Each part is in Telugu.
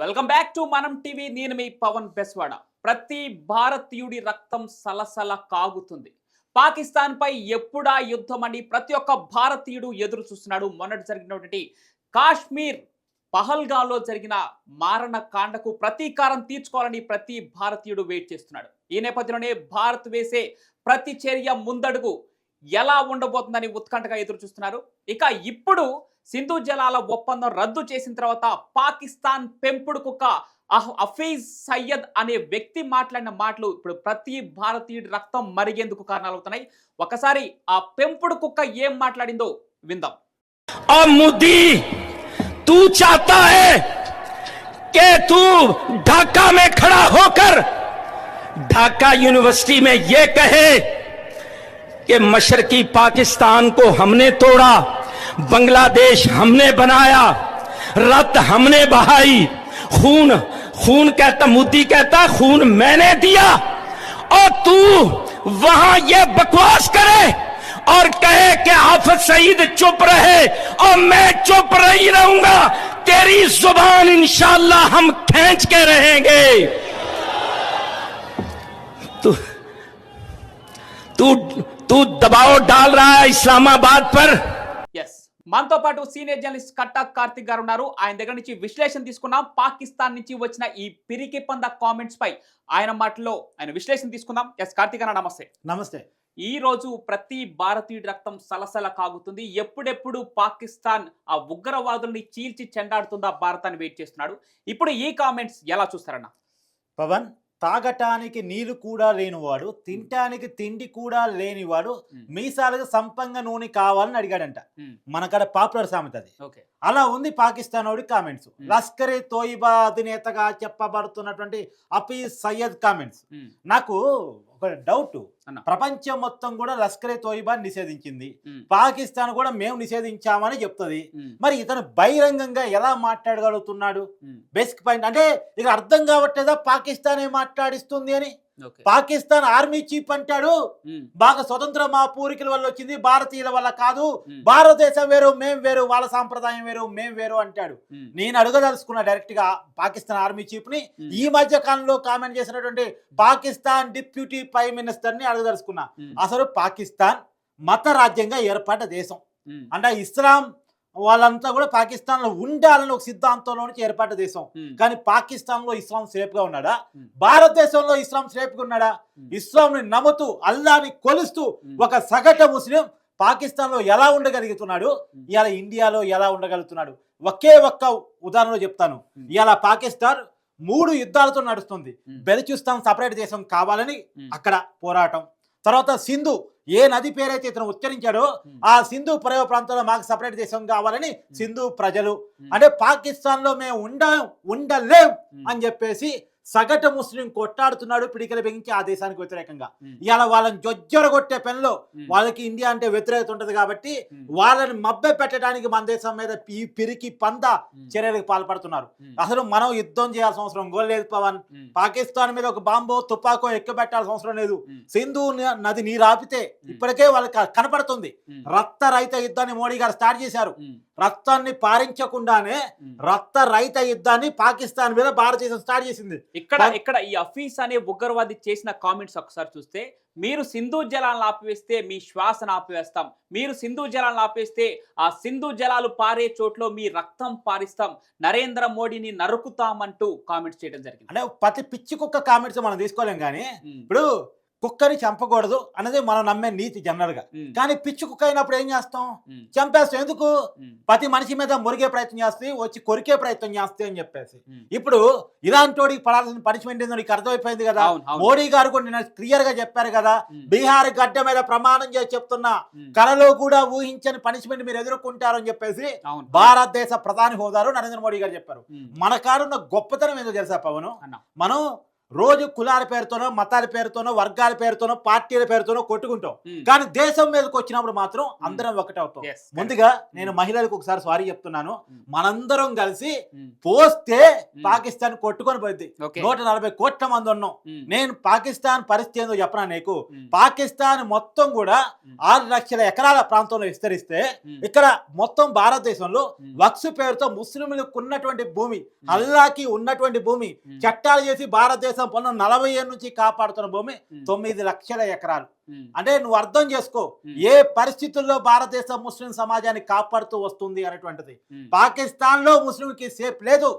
వెల్కమ్ బ్యాక్ టు మనం టీవీ. నేను మీ పవన్ బెస్వాడ. ప్రతి భారతీయుడి రక్తం సలసల కాగుతుంది. పాకిస్తాన్ పై ఎప్పుడా యుద్ధం అని ప్రతి ఒక్క భారతీయుడు ఎదురు చూస్తున్నాడు. మొన్నటి జరిగినటువంటి కాశ్మీర్ పహల్గాలో జరిగిన మారణ కాండకు ప్రతీకారం తీర్చుకోవాలని ప్రతి భారతీయుడు వెయిట్ చేస్తున్నాడు. ఈ నేపథ్యంలోనే భారత్ వేసే ప్రతి చర్య ముందడుగు ఎలా ఉండబోతుందని ఉత్కంఠగా ఎదురు చూస్తున్నారు. ఇక ఇప్పుడు సింధు జలాల ఒప్పందం రద్దు చేసిన తర్వాత పాకిస్తాన్ పెంపుడు కుక్క అహ్- హఫీజ్ సయ్యద్ అనే వ్యక్తి మాట్లాడిన మాటలు ఇప్పుడు ప్రతి భారతీయుడి రక్తం మరిగేందుకు కారణాలవుతున్నాయి ఒకసారి ఆ పెంపుడు కుక్క ఏం మాట్లాడిందో విందాం और मोदी तू चाहता है कि तू ढाका में खड़ा होकर ढाका यूनिवर्सिटी में ये कहे कि मशरकी पाकिस्तान को हमने तोड़ा बांग्लादेश हमने बनाया रत हमने बहाई, खून खून कहता, मोदी कहता, खून मैंने दिया, और तू वहाँ ये बकवास करे और कहे कि आफत सईद चुप रहे और मैं चुप रही रहूँगा, तेरी ज़ुबान इंशाल्लाह हम खेच के रहेंगे। तू तू तू दबाव डाल रहा है इस्लामाबाद पर। మనతో పాటు సీనియర్ జర్నలిస్ట్ కట్టా కార్తిక్ గారు ఉన్నారు. ఆయన దగ్గర నుంచి విశ్లేషణ తీసుకున్నాం పాకిస్తాన్ నుంచి వచ్చిన ఈ పిరికి పంద కామెంట్స్ పై ఆయన మాటలో ఆయన విశ్లేషణ తీసుకుందాం. ఎస్ కార్తిక్ అన్న నమస్తే. నమస్తే. ఈ రోజు ప్రతి భారతీయుడి రక్తం సలసల కాగుతుంది. ఎప్పుడెప్పుడు పాకిస్తాన్ ఆ ఉగ్రవాదుల్ని చీల్చి చెండాడుతుందా భారత్ అని వెయిట్ చేస్తున్నాడు. ఇప్పుడు ఈ కామెంట్స్ ఎలా చూస్తారన్న? పవన్ తాగటానికి నీళ్ళు కూడా లేనివాడు తినటానికి తిండి కూడా లేనివాడు. మీసాలకు సంపంగ నూనె కావాలని అడిగాడంట. మనకడ పాపులర్ సామెత అది. అలా ఉంది పాకిస్తాన్ వాడి కామెంట్స్. మ్. లష్కరే తోయిబా అధినేతగా చెప్పబడుతున్నటువంటి అఫీజ్ సయ్యద్ కామెంట్స్. నాకు ఒక డౌట్. ప్రపంచం మొత్తం కూడా లష్కరే తోయిబా నిషేధించింది. పాకిస్తాన్ కూడా మేము నిషేధించామని చెప్తుంది. మరి ఇతను బహిరంగంగా ఎలా మాట్లాడగలుగుతున్నాడు? బేసిక్ పాయింట్ అంటే ఇక అర్థం కావట్లేదా? పాకిస్తానే మాట్లాడిస్తుంది అని. పాకిస్తాన్ ఆర్మీ చీఫ్ అంటాడు. బాగా స్వతంత్ర మా పూర్వీకుల వల్ల వచ్చింది భారతీయుల వల్ల కాదు. భారతదేశం వేరు మేం వేరు వాళ్ళ సాంప్రదాయం వేరు మేం వేరు అంటాడు. నేను అడగదలుచుకున్నా డైరెక్ట్గా పాకిస్తాన్ ఆర్మీ చీఫ్ని. ఈ మధ్య కాలంలో కామెంట్ చేసినటువంటి పాకిస్తాన్ డిప్యూటీ ప్రైమ్ మినిస్టర్ని అడగదలుచుకున్నా అసలు పాకిస్తాన్ మత రాజ్యంగా ఏర్పడ్డ దేశం. అంటే ఇస్లాం వాళ్ళంతా కూడా పాకిస్తాన్లో ఉండాలని ఒక సిద్ధాంతంలో నుంచి ఏర్పడ్డ దేశం కానీ పాకిస్తాన్లో ఇస్లాం సేఫ్గా ఉన్నాడా. భారతదేశంలో ఇస్లాం సేఫ్గా ఉన్నాడా. ఇస్లాం ని నమ్ముతూ అల్లాని కొలుస్తూ ఒక సగట ముస్లిం పాకిస్తాన్లో ఎలా ఉండగలుగుతున్నాడు. ఇవాళ ఇండియాలో ఎలా ఉండగలుగుతున్నాడు ఒకే ఒక్క ఉదాహరణ చెప్తాను. ఇవాళ పాకిస్తాన్ మూడు యుద్ధాలతో నడుస్తుంది. బెలుచిస్తాన్ సపరేట్ దేశం కావాలని అక్కడ పోరాటం తర్వాత సింధు ఏ నది పేరైతే ఇతను ఉచ్చరించాడో ఆ సింధు పర్వ ప్రాంతంలో మాకు సపరేట్ దేశం కావాలని సింధు ప్రజలు. అంటే పాకిస్తాన్లో మేము ఉండ ఉండలేం అని చెప్పేసి సగటు ముస్లిం కొట్టాడుతున్నాడు పిడికలు బిగించి ఆ దేశానికి వ్యతిరేకంగా. ఇవాళ వాళ్ళని జొజ్జొరగొట్టే పనిలో వాళ్ళకి ఇండియా అంటే వ్యతిరేకత ఉంటది కాబట్టి వాళ్ళని మబ్బె పెట్టడానికి మన దేశం మీద ఈ పిరికి పంద చర్యలకు పాల్పడుతున్నారు. అసలు మనం యుద్ధం చేయాల్సిన అవసరం కూడా లేదు పవన్. పాకిస్తాన్ మీద ఒక బాంబో తుపాకో ఎక్కబెట్టాల్సిన అవసరం లేదు. సింధు నది నీరు ఆపితే ఇప్పటికే వాళ్ళకి కనపడుతుంది. రక్త రహిత యుద్ధాన్ని మోడీ గారు స్టార్ట్ చేశారు. రక్తాన్ని పారించకుండానే. రక్త రహిత యుద్ధాన్ని పాకిస్తాన్ మీద భారతదేశం స్టార్ట్ చేసింది. ఇక్కడ ఇక్కడ ఈ అఫీస్ అనే ఉగ్రవాది చేసిన కామెంట్స్ ఒకసారి చూస్తే మీరు సింధు జలాలను ఆపివేస్తే మీ శ్వాసను ఆపివేస్తాం. మీరు సింధు జలాలను ఆపేస్తే ఆ సింధు జలాలు పారే చోట్లో మీ రక్తం పారిస్తాం. నరేంద్ర మోడీని నరుకుతామంటూ కామెంట్స్ చేయడం జరిగింది. అంటే ప్రతి పిచ్చి కుక్క కామెంట్స్ మనం తీసుకోలేం కానీ ఇప్పుడు కుక్కని చంపకూడదు అనేది మనం నమ్మే నీతి జనరల్గా కానీ పిచ్చి కుక్క అయినప్పుడు ఏం చేస్తాం? చంపేస్తాం. ఎందుకు? ప్రతి మనిషి మీద మురిగే ప్రయత్నం చేస్తే వచ్చి కొరికే ప్రయత్నం చేస్తే అని చెప్పేసి. ఇప్పుడు ఇలాంటి వాడికి పడాల్సిన పనిష్మెంట్ ఏందో నీకు అర్థమైపోయింది కదా. మోడీ గారు కూడా నిన్న క్లియర్గా చెప్పారు కదా? బీహార్ గడ్డ మీద ప్రమాణం చేసి చెప్తున్నా. కలలో కూడా ఊహించని పనిష్మెంట్ మీరు ఎదుర్కొంటారని చెప్పేసి భారతదేశ ప్రధాని హోదారు నరేంద్ర మోడీ గారు చెప్పారు. మన కారున్న గొప్పతనం ఏందో తెలుసా పవన్? మనం రోజు కులాల పేరుతోనో మతాల పేరుతోనో వర్గాల పేరుతోనో పార్టీల పేరుతోనో కొట్టుకుంటాం ఉమ్. కానీ దేశం మీదకి వచ్చినప్పుడు మాత్రం అందరం ఒకటే అవుతాం Yes, correct. ముందుగా నేను మహిళలకు ఒకసారి సారీ చెప్తున్నాను. మనందరం కలిసి. పోస్తే పాకిస్తాన్ కొట్టుకొని పోయింది నూట నలభై కోట్ల మంది ఉన్నాం. నేను పాకిస్తాన్ పరిస్థితి ఏందో చెప్పనా నీకు. పాకిస్తాన్ మొత్తం కూడా. ఆరు లక్షల ఎకరాల ప్రాంతంలో విస్తరిస్తే. ఇక్కడ మొత్తం భారతదేశంలో. వక్స్ పేరుతో ముస్లింలకు ఉన్నటువంటి భూమి అల్లాకి ఉన్నటువంటి భూమి. చట్టాలు చేసి భారతదేశం పన్ను నలభై ఏళ్ళ నుంచి కాపాడుతున్న భూమి. తొమ్మిది లక్షల ఎకరాలు. అంటే నువ్వు అర్థం చేసుకో. ఏ పరిస్థితుల్లో భారతదేశం ముస్లిం సమాజాన్ని కాపాడుతూ వస్తుంది అనేటువంటిది. పాకిస్తాన్లో ముస్లింకి సేఫ్ లేదు.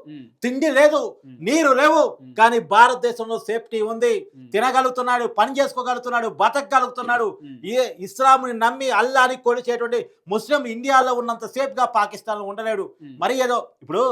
తిండి లేదు. నీరు లేవు. కానీ భారతదేశంలో సేఫ్టీ ఉంది. తినగలుగుతున్నాడు పని చేసుకోగలుగుతున్నాడు బతకగలుగుతున్నాడు. ఏ ఇస్లాంని నమ్మి అల్లాని కొలిచేటువంటి ముస్లిం ఇండియాలో ఉన్నంత సేఫ్గా పాకిస్తాన్లో ఉండలేడు. మరి ఏదో ఇప్పుడు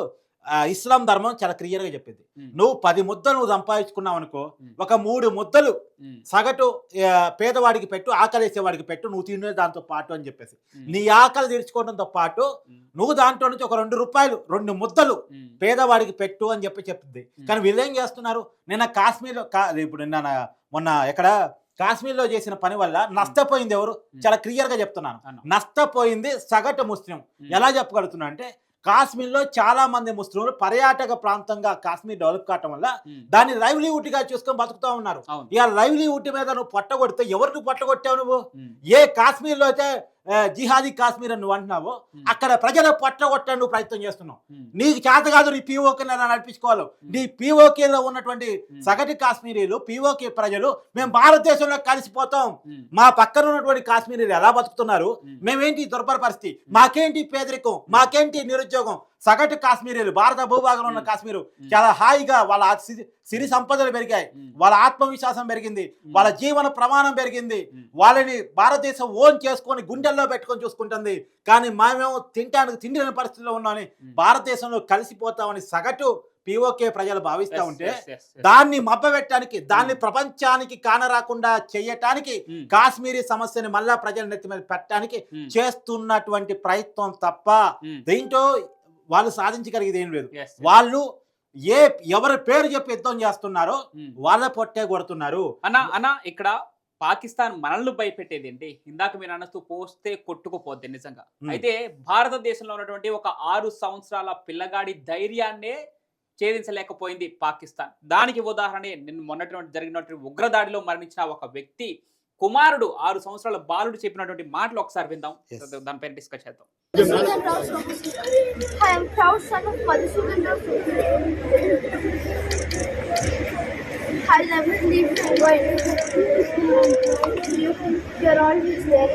ఇస్లాం ధర్మం చాలా క్లియర్గా చెప్పింది. నువ్వు పది ముద్దలు నువ్వు సంపాదించుకున్నావు అనుకో. ఒక మూడు ముద్దలు. సగటు పేదవాడికి పెట్టు ఆకలేసేవాడికి పెట్టు నువ్వు తినే దాంతో పాటు అని చెప్పేసి. నీ ఆకలి తీర్చుకోవడంతో పాటు. నువ్వు దాంట్లో నుంచి ఒక రెండు రూపాయలు రెండు ముద్దలు. పేదవాడికి పెట్టు అని చెప్పి చెప్తుంది. కానీ వీళ్ళు ఏం చేస్తున్నారు నిన్న కాశ్మీర్లో ఇప్పుడు నిన్న నా- మొన్న ఎక్కడ కాశ్మీర్లో చేసిన పని వల్ల నష్టపోయింది ఎవరు చాలా క్లియర్గా చెప్తున్నాను. నష్టపోయింది సగటు ముస్లిం. ఎలా చెప్పగలుగుతున్నా అంటే కాశ్మీర్లో చాలా మంది ముస్లింలు పర్యాటక ప్రాంతంగా కాశ్మీర్ డెవలప్ కావటం వల్ల. దాన్ని లైవ్లీవుడ్గా చూసుకొని బతుకుతా ఉన్నారు ఇక లైవ్లీవుడ్ మీద నువ్వు పట్టగొడితే ఎవరు నువ్వు పట్టగొట్టావు నువ్వు. ఏ కాశ్మీర్లో అయితే జిహాదీ కాశ్మీర్ అని నువ్వు అంటున్నావో ఉమ్. అక్కడ ప్రజల పట్టగొట్టని నువ్వు ప్రయత్నం చేస్తున్నావు ఉమ్. నీకు చేత కాదు నీ పీఓకి నడిపించుకోవాలి నీ పీఓకేలో ఉన్నటువంటి. సగటు కాశ్మీరీలు పీఓకే ప్రజలు మేము భారతదేశంలో కలిసిపోతాం. మా పక్కన ఉన్నటువంటి కాశ్మీరీలు ఎలా బతుకుతున్నారు. మేమేంటి దుర్భర పరిస్థితి మాకేంటి పేదరికం మాకేంటి నిరుద్యోగం సగటు కాశ్మీరీలు భారత భూభాగంలో ఉన్న. కాశ్మీరు. చాలా హాయిగా వాళ్ళ సిరి- సంపదలు పెరిగాయి. వాళ్ళ ఆత్మవిశ్వాసం పెరిగింది. వాళ్ళ జీవన ప్రమాణం పెరిగింది. వాళ్ళని భారతదేశం ఓన్ చేసుకొని గుండెల్లో పెట్టుకొని చూసుకుంటుంది కానీ మేమేమో తినడానికి తిండి లేని పరిస్థితిలో ఉన్నామని. భారతదేశంలో కలిసిపోతామని సగటు పిఓకే ప్రజలు భావిస్తా ఉంటే. దాన్ని మబ్బబెట్టడానికి దాన్ని ప్రపంచానికి కానరాకుండా చేయటానికి. కాశ్మీరీ సమస్యని మళ్ళా ప్రజల నెత్తి మీద పెట్టడానికి. చేస్తున్నటువంటి ప్రయత్నం తప్ప. దీంట్లో వాళ్ళు సాధించగలిగేది ఏం లేదు. వాళ్ళు ఏ ఎవరి పేరు చెప్పి యుద్ధం చేస్తున్నారో ఉమ్. వాళ్ళ పొట్టే కొడుతున్నారు అన్న అన్న ఇక్కడ పాకిస్తాన్ మనల్ని భయపెట్టేది ఏంటి ఇందాక మీరు అన్నస్తూ పోస్తే కొట్టుకుపోద్ది నిజంగా ఉమ్. అయితే భారతదేశంలో ఉన్నటువంటి ఒక ఆరు సంవత్సరాల పిల్లగాడి ధైర్యాన్నే ఛేదించలేకపోయింది పాకిస్తాన్ దానికి ఉదాహరణ నిన్న మొన్నటువంటి జరిగినటువంటి ఉగ్రదాడిలో మరణించిన ఒక వ్యక్తి కుమారుడు ఆరు సంవత్సరాల బాలుడు చెప్పినటువంటి మాటలు ఒకసారి విందాం Yes. దానిపైన డిస్కస్ చేద్దాం Madhusudan Rao Sohani. I am proud son of Madhusudan Rao Sohani. I never leave my mind. You, you're always there.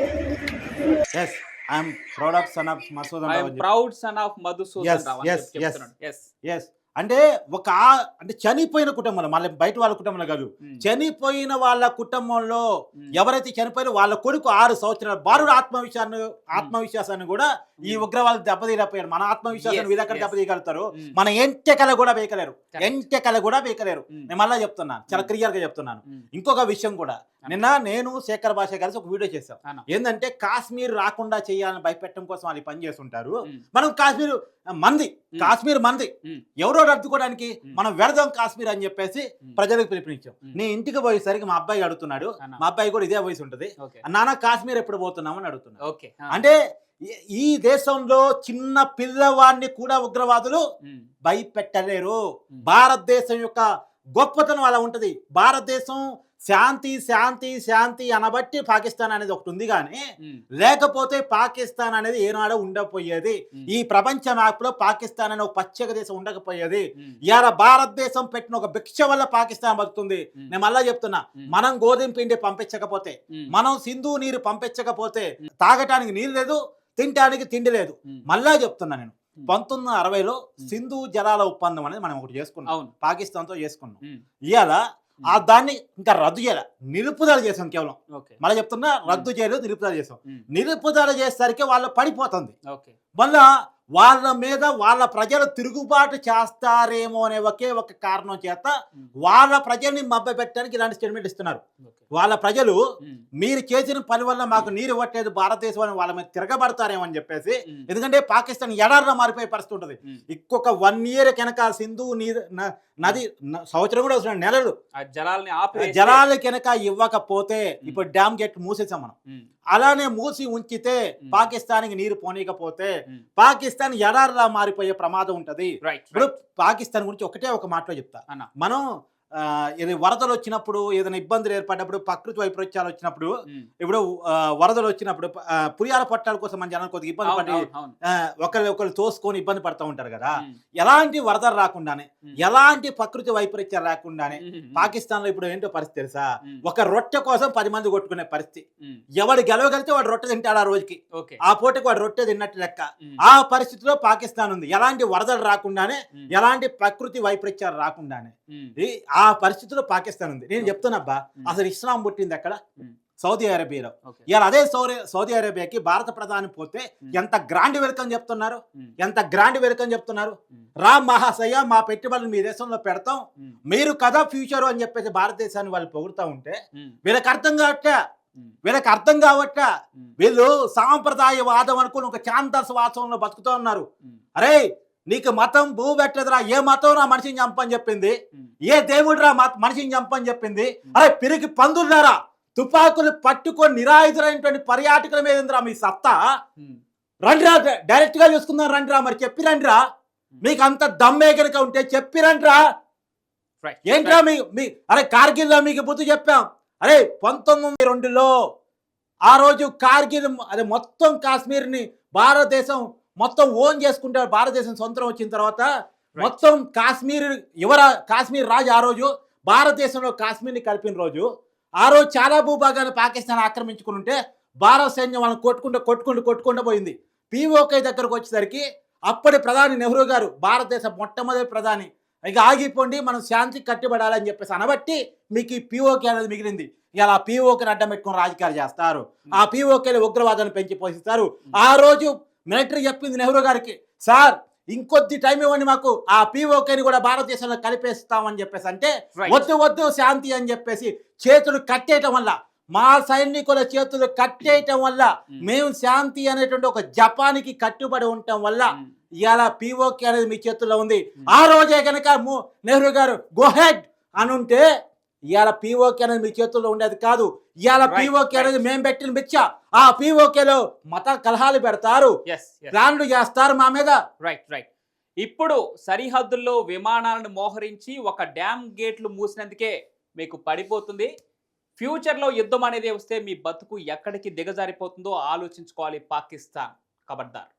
Yes I'm proud of son of Madhusudan Rao అని చెప్పి. Proud son of Madhusudan Yes, Rao అని yes, చెప్పి yes. అంటే ఒక ఆ- అంటే చనిపోయిన కుటుంబంలో మళ్ళీ బయట వాళ్ళ కుటుంబంలో కాదు చనిపోయిన వాళ్ళ కుటుంబంలో ఎవరైతే చనిపోయిన వాళ్ళ కొడుకు ఆరు సంవత్సరాలు బాలుడు ఆత్మవిశ్వాసాన్ని ఆత్మవిశ్వాసాన్ని కూడా ఈ ఉగ్రవాదులు దెబ్బతీయలేకపోయారు మన ఆత్మవిశ్వాసాన్ని Yes, వీళ్ళు ఎక్కడ yes. దెబ్బతీయగలుగుతారు. మన ఎంటెకల కూడా వేయకలేరు. ఎంటెకల కూడా వేయకలేరు. నేను మళ్ళీ చెప్తున్నాను చాలా. క్లియర్గా చెప్తున్నాను. ఇంకొక విషయం కూడా నిన్న నేను శేఖర్ భాష కలిసి ఒక వీడియో చేశాం. ఏంటంటే కాశ్మీర్ రాకుండా చేయాలని భయపెట్టడం కోసం వాళ్ళు పని చేస్తుంటారు. మనం కాశ్మీర్ మంది. కాశ్మీర్ మంది. ఎవరో అడ్డుకోవడానికి Mm. మనం వెళదాం కాశ్మీర్ అని చెప్పేసి. ప్రజలకు పిలుపునిచ్చాం Mm. నీ ఇంటికి పోయేసరికి మా అబ్బాయి అడుగుతున్నాడు. మా అబ్బాయి కూడా ఇదే వయసు ఉంటుంది నాన్న కాశ్మీర్ ఎప్పుడు పోతున్నామని అడుగుతున్నాడు ఓకే అంటే ఈ దేశంలో చిన్న పిల్లవాడిని కూడా ఉగ్రవాదులు భయపెట్టలేరు భారతదేశం యొక్క గొప్పతనం అలా ఉంటది భారతదేశం శాంతి శాంతి శాంతి అనబట్టి పాకిస్తాన్ అనేది ఒకటి ఉంది కానీ లేకపోతే పాకిస్తాన్ అనేది ఏనాడో ఉండకపోయేది. ఈ ప్రపంచ మ్యాప్లో పాకిస్తాన్ అనే ఒక ప్రత్యేక దేశం ఉండకపోయేది. ఇవాళ భారతదేశం పెట్టిన ఒక భిక్ష వల్ల పాకిస్తాన్ బతుకుతుంది. నేను మళ్ళా చెప్తున్నా మనం గోధుమ పిండి పంపించకపోతే మనం సింధు నీరు పంపించకపోతే తాగటానికి నీరు లేదు తినటానికి తిండి లేదు. మళ్ళా చెప్తున్నా నేను పంతొమ్మిది వందల అరవైలో సింధు జలాల ఒప్పందం అనేది మనం ఒకటి చేసుకున్నాం. పాకిస్తాన్తో చేసుకున్నాం. ఇవాళ ఆ దాన్ని ఇంకా రద్దు చేయాలి. నిలుపుదల చేసాం కేవలం. మళ్ళీ చెప్తున్నా రద్దు చేయలేదు నిలుపుదల చేసాం. నిలుపుదల చేసేసరికి వాళ్ళు పడిపోతుంది. మళ్ళా వాళ్ళ మీద వాళ్ళ ప్రజలు తిరుగుబాటు చేస్తారేమో అనే ఒకే ఒక కారణం చేత వాళ్ళ ప్రజల్ని మభ్యపెట్టడానికి ఇలాంటి స్టేట్మెంట్ ఇస్తున్నారు. వాళ్ళ ప్రజలు మీరు చేసిన పని వల్ల మాకు నీరు ఇవ్వట్లేదు భారతదేశం అని వాళ్ళ మీద తిరగబడతారేమో అని చెప్పేసి ఎందుకంటే పాకిస్తాన్ ఎడారిలో మారిపోయే పరిస్థితి ఉంటుంది. ఇంకొక వన్ ఇయర్ కనుక సింధు నీరు నది సంవత్సరం కూడా అవసరం నెలలు. జలాల్ని ఆపి జలాలు కనుక ఇవ్వకపోతే ఇప్పుడు డ్యామ్ గేట్ మూసేసాం మనం. అలానే మూసి ఉంచితే. పాకిస్తాన్కి నీరు పోనీకపోతే Hmm. పాకిస్తాన్ ఎడారిలా మారిపోయే ప్రమాదం ఉంటది. ఇప్పుడు పాకిస్తాన్ గురించి ఒకటే ఒక మాటలో చెప్తా. అన్న. మనం ఆ, ఇది వరదలు వచ్చినప్పుడు ఏదైనా ఇబ్బందులు ఏర్పడినప్పుడు ప్రకృతి వైపరీత్యాలు వచ్చినప్పుడు ఇప్పుడు వరదలు వచ్చినప్పుడు పురియాల పట్టాల కోసం మన జనాలు కొద్దిగా ఇబ్బంది పడి ఒకళ్ళు ఒకళ్ళు తోసుకొని ఇబ్బంది పడతా ఉంటారు కదా. ఎలాంటి వరదలు రాకుండానే ఎలాంటి ప్రకృతి వైపరీత్యాలు రాకుండానే పాకిస్తాన్లో ఇప్పుడు ఏంటో పరిస్థితి తెలుసా? ఒక రొట్టె కోసం పది మంది కొట్టుకునే పరిస్థితి. ఎవడు గెలవగలిగితే వాడు రొట్టె తింటాడు ఆ రోజుకి. ఆ పూటకి వాడు రొట్టె తిన్నట్టు లెక్క. ఆ పరిస్థితిలో పాకిస్తాన్ ఉంది. ఎలాంటి వరదలు రాకుండానే ఎలాంటి ప్రకృతి వైపరీత్యాలు రాకుండానే ఆ పరిస్థితిలో పాకిస్తాన్ ఉంది. నేను చెప్తున్నబ్బా అసలు ఇస్లాం పుట్టింది అక్కడ. సౌదీ అరేబియాలో. ఇవాళ అదే సౌదీ సౌదీ అరేబియాకి భారత ప్రధాని పోతే ఎంత గ్రాండ్ వెల్కమ్ చెప్తున్నారు? ఎంత గ్రాండ్ వెల్కమ్ చెప్తున్నారు? రా మహాశయ మా పెట్టుబడులు మీ దేశంలో పెడతాం. మీరు కదా ఫ్యూచర్ అని చెప్పేసి భారతదేశాన్ని వాళ్ళు పొగుడుతూ ఉంటే వీళ్ళకి అర్థం కావట్లే? వీళ్ళకి అర్థం కావట్లే? వీళ్ళు సాంప్రదాయవాదం అనుకుని ఒక చాందర్స్ వాసంలో బతుకుతూ ఉన్నారు. అరే నీకు మతం భూ పెట్టదురా ఏ మతం రా మనిషిని చంపని చెప్పింది? ఏ దేవుడు రా మనిషిని చంపని చెప్పింది? అరే పిరికి పందులారా తుపాకులు పట్టుకొని నిరాయుధులైనటువంటి పర్యాటకుల మీద ఉందిరా మీ సత్తా. రండిరా డైరెక్ట్గా చూసుకుందాం రండిరా మరి చెప్పి రండిరా. మీకు అంత దమ్మే కనుక ఉంటే చెప్పి రండిరా. ఏంట్రా మీ మీ అరే కార్గిల్లో మీకు బుద్ధి చెప్పాం. అరే పంతొమ్మిది రెండులో ఆ రోజు కార్గిల్ అదే మొత్తం కాశ్మీర్ని భారతదేశం మొత్తం ఓన్ చేసుకుంటారు భారతదేశం సొంతం వచ్చిన తర్వాత మొత్తం కాశ్మీర్ యువర కాశ్మీర్ రాజు ఆ రోజు భారతదేశంలో కాశ్మీర్ని కలిపిన రోజు ఆ రోజు చాలా భూభాగాన్ని పాకిస్తాన్ ఆక్రమించుకుని ఉంటే భారత సైన్యం వాళ్ళని కొట్టుకుంటూ కొట్టుకుంటూ కొట్టుకుంటూ పోయింది. పీఓకే దగ్గరకు వచ్చేసరికి అప్పటి ప్రధాని నెహ్రూ గారు భారతదేశ మొట్టమొదటి ప్రధాని ఇక ఆగిపోండి మనం శాంతికి కట్టుబడాలని చెప్పేసి అనబట్టి మీకు ఈ పీఓకే అనేది మిగిలింది. ఇలా ఆ పీఓకేని అడ్డం పెట్టుకుని రాజకీయాలు చేస్తారు. ఆ పీఓకేలు ఉగ్రవాదాన్ని పెంచి పోషిస్తారు. ఆ రోజు మిలిటరీ చెప్పింది నెహ్రూ గారికి. సార్ ఇంకొద్ది టైం ఇవ్వండి మాకు. ఆ పీఓకేని కూడా భారతదేశంలో కలిపేస్తామని చెప్పేసి. అంటే. వద్దు వద్దు శాంతి అని చెప్పేసి చేతులు కట్టేయటం వల్ల మా సైనికుల చేతులు కట్టేయటం వల్ల మేము శాంతి అనేటువంటి ఒక జపానికి కట్టుబడి ఉండటం వల్ల ఇవాళ పీఓకే అనేది మీ చేతుల్లో ఉంది. ఆ రోజే కనుక నెహ్రూ గారు గోహెడ్ అని ఉంటే ఇవాళ పీఓకే అనేది మీ చేతుల్లో ఉండేది కాదు. ఇవాళ పీఓకే. అనేది మేము పెట్టిన బిచ్చ ఆ పీఓకేలో మత కలహాలు పెడతారు. ప్లాన్లు చేస్తారు మా మీద. రైట్ రైట్ ఇప్పుడు సరిహద్దుల్లో విమానాలను మోహరించి ఒక డ్యామ్ గేట్లు మూసినందుకే మీకు పడిపోతుంది. ఫ్యూచర్లో యుద్ధం అనేది వస్తే మీ బతుకు ఎక్కడికి దిగజారిపోతుందో ఆలోచించుకోవాలి పాకిస్తాన్ ఖబర్దార్